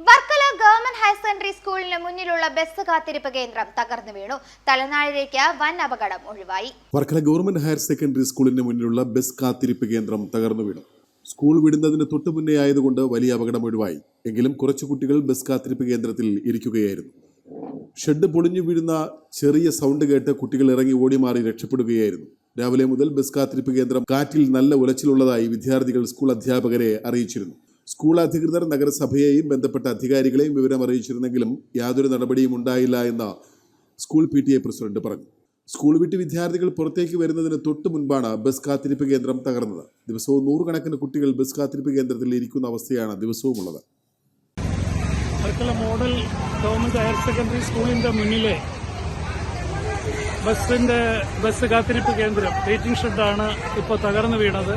Varkala government higher secondary സ്കൂളിന് മുന്നിലുള്ള bus കാത്തിരിപ്പ് കേന്ദ്രം തകർന്നു വീണു. തലനാഴിലേക്ക് വൻ അപകടം ഒഴിവായി. വർക്കല ഗവൺമെന്റ് ഹയർ സെക്കൻഡറി സ്കൂളിന് മുന്നിലുള്ള ബസ് കാത്തിരിപ്പ് കേന്ദ്രം തകർന്നു വീണു. സ്കൂൾ വിടുന്നതിന് തൊട്ടു മുന്നേ ആയതുകൊണ്ട് വലിയ അപകടം ഒഴിവായി. എങ്കിലും കുറച്ചു കുട്ടികൾ ബസ് കാത്തിരിപ്പ് കേന്ദ്രത്തിൽ ഇരിക്കുകയായിരുന്നു. ഷെഡ് പൊളിഞ്ഞു വീഴുന്ന ചെറിയ സൗണ്ട് കേട്ട് കുട്ടികൾ ഇറങ്ങി ഓടി മാറി രക്ഷപ്പെടുകയായിരുന്നു. രാവിലെ മുതൽ ബസ് കാത്തിരിപ്പ് കേന്ദ്രം കാറ്റിൽ നല്ല ഉലച്ചിലുള്ളതായി വിദ്യാർത്ഥികൾ സ്കൂൾ അധ്യാപകരെ അറിയിച്ചിരുന്നു. സ്കൂൾ അധികൃതർ നഗരസഭയെയും ബന്ധപ്പെട്ട അധികാരികളെയും വിവരം അറിയിച്ചിരുന്നെങ്കിലും യാതൊരു നടപടിയും ഉണ്ടായില്ല എന്ന് school P T A president പറഞ്ഞു. സ്കൂൾ വിട്ട് വിദ്യാർത്ഥികൾ പുറത്തേക്ക് വരുന്നതിന് തൊട്ട് മുൻപാണ് ബസ് കാത്തിരിപ്പ് കേന്ദ്രം തകർന്നത്. ദിവസവും നൂറുകണക്കിന് കുട്ടികൾ ബസ് കാത്തിരിപ്പ് കേന്ദ്രത്തിൽ ഇരിക്കുന്ന അവസ്ഥയാണ് ദിവസവും ഉള്ളത് Varkala model government higher secondary സ്കൂളിന്റെ മുന്നിലെ ബസിന്റെ ബസ് കാത്തിരിപ്പ് കേന്ദ്രം വെയിറ്റിംഗ് ഷെഡാണ് ഇപ്പോൾ തകർന്നു വീണത്.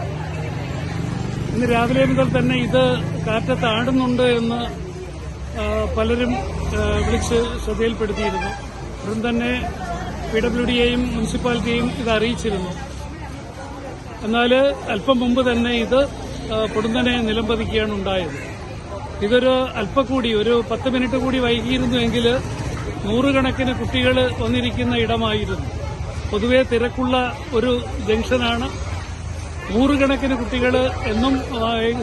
ഇന്ന് രാവിലെ മുതൽ തന്നെ ഇത് കാറ്റത്ത് ആടുന്നുണ്ട് എന്ന് പലരും വിളിച്ച് ശ്രദ്ധയിൽപ്പെടുത്തിയിരുന്നു. ഉടൻ തന്നെ പി ഡബ്ല്യു ഡിയെയും മുനിസിപ്പാലിറ്റിയെയും ഇത് അറിയിച്ചിരുന്നു. എന്നാൽ അല്പം മുമ്പ് തന്നെ ഇത് പൊടുന്നനെ നിലംപതിക്കുകയാണ് ഉണ്ടായത്. ഇതൊരു അല്പക്കൂടി കൂടി ഒരു പത്ത് മിനിറ്റ് കൂടി വൈകിയിരുന്നുവെങ്കിൽ നൂറുകണക്കിന് കുട്ടികൾ വന്നിരിക്കുന്ന ഇടമായിരുന്നു. പൊതുവെ തിരക്കുള്ള ഒരു ജംഗ്ഷനാണ്. നൂറുകണക്കിന് കുട്ടികൾ എന്നും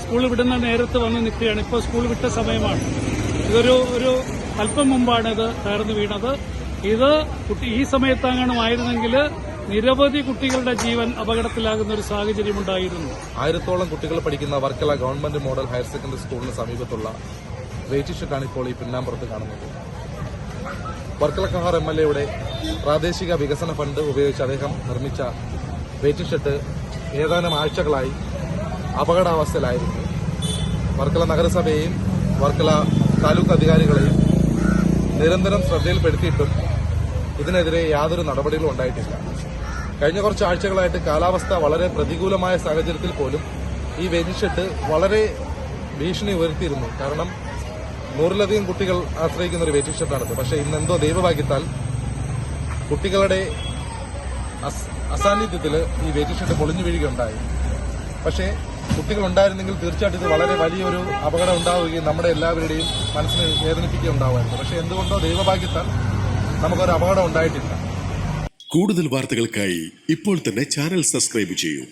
സ്കൂൾ വിടുന്ന നേരത്ത് വന്ന് നിൽക്കുകയാണ്. ഇപ്പോൾ സ്കൂൾ വിട്ട സമയമാണ്. ഇതൊരു ഒരു അല്പം മുമ്പാണ് ഇത് തകർന്നു വീണത്. ഇത് കുട്ടി ഈ സമയത്താങ്ങണമായിരുന്നെങ്കിൽ നിരവധി കുട്ടികളുടെ ജീവൻ അപകടത്തിലാകുന്ന ഒരു സാഹചര്യം ഉണ്ടായിരുന്നു. ആയിരത്തോളം കുട്ടികൾ പഠിക്കുന്ന Varkala government model higher secondary സ്കൂളിന് സമീപത്തുള്ള വെയിറ്റിഷക്കാണ് ഇപ്പോൾ ഈ പിന്നാമ്പുറത്ത് കാണുന്നത്. വർക്കല കഹാർ എം എൽ എയുടെ പ്രാദേശിക വികസന ഫണ്ട് ഉപയോഗിച്ച് അദ്ദേഹം നിർമ്മിച്ച വെയിറ്റിംഗ് ഷെഡ് ഏതാനും ആഴ്ചകളായി അപകടാവസ്ഥയിലായിരുന്നു. വർക്കല നഗരസഭയെയും വർക്കല താലൂക്ക് അധികാരികളെയും നിരന്തരം ശ്രദ്ധയിൽപ്പെടുത്തിയിട്ടും ഇതിനെതിരെ യാതൊരു നടപടികളും ഉണ്ടായിട്ടില്ല. കഴിഞ്ഞ കുറച്ച് ആഴ്ചകളായിട്ട് കാലാവസ്ഥ വളരെ പ്രതികൂലമായ സാഹചര്യത്തിൽ പോലും ഈ വെജിഷെട്ട് വളരെ ഭീഷണി ഉയർത്തിയിരുന്നു. കാരണം നൂറിലധികം കുട്ടികൾ ആശ്രയിക്കുന്ന ഒരു ഷെഡാണിത് പക്ഷേ ഇന്നെന്തോ ദൈവഭാഗ്യത്താൽ കുട്ടികളുടെ അസാന്നിധ്യത്തിൽ ഈ വെയിറ്റിംഗ് പൊളിഞ്ഞു വീഴുകയുണ്ടായി. പക്ഷേ കുട്ടികൾ ഉണ്ടായിരുന്നെങ്കിൽ തീർച്ചയായിട്ടും ഇത് വളരെ വലിയൊരു അപകടം ഉണ്ടാവുകയും നമ്മുടെ എല്ലാവരുടെയും മനസ്സിനെ വേദനിപ്പിക്കുകയുണ്ടാവുമായിരുന്നു. പക്ഷേ എന്തുകൊണ്ടോ ദൈവഭാഗ്യത്താൽ നമുക്കൊരു അപകടം ഉണ്ടായിട്ടില്ല. കൂടുതൽ വാർത്തകൾക്കായി ഇപ്പോൾ തന്നെ ചാനൽ സബ്സ്ക്രൈബ് ചെയ്യൂ.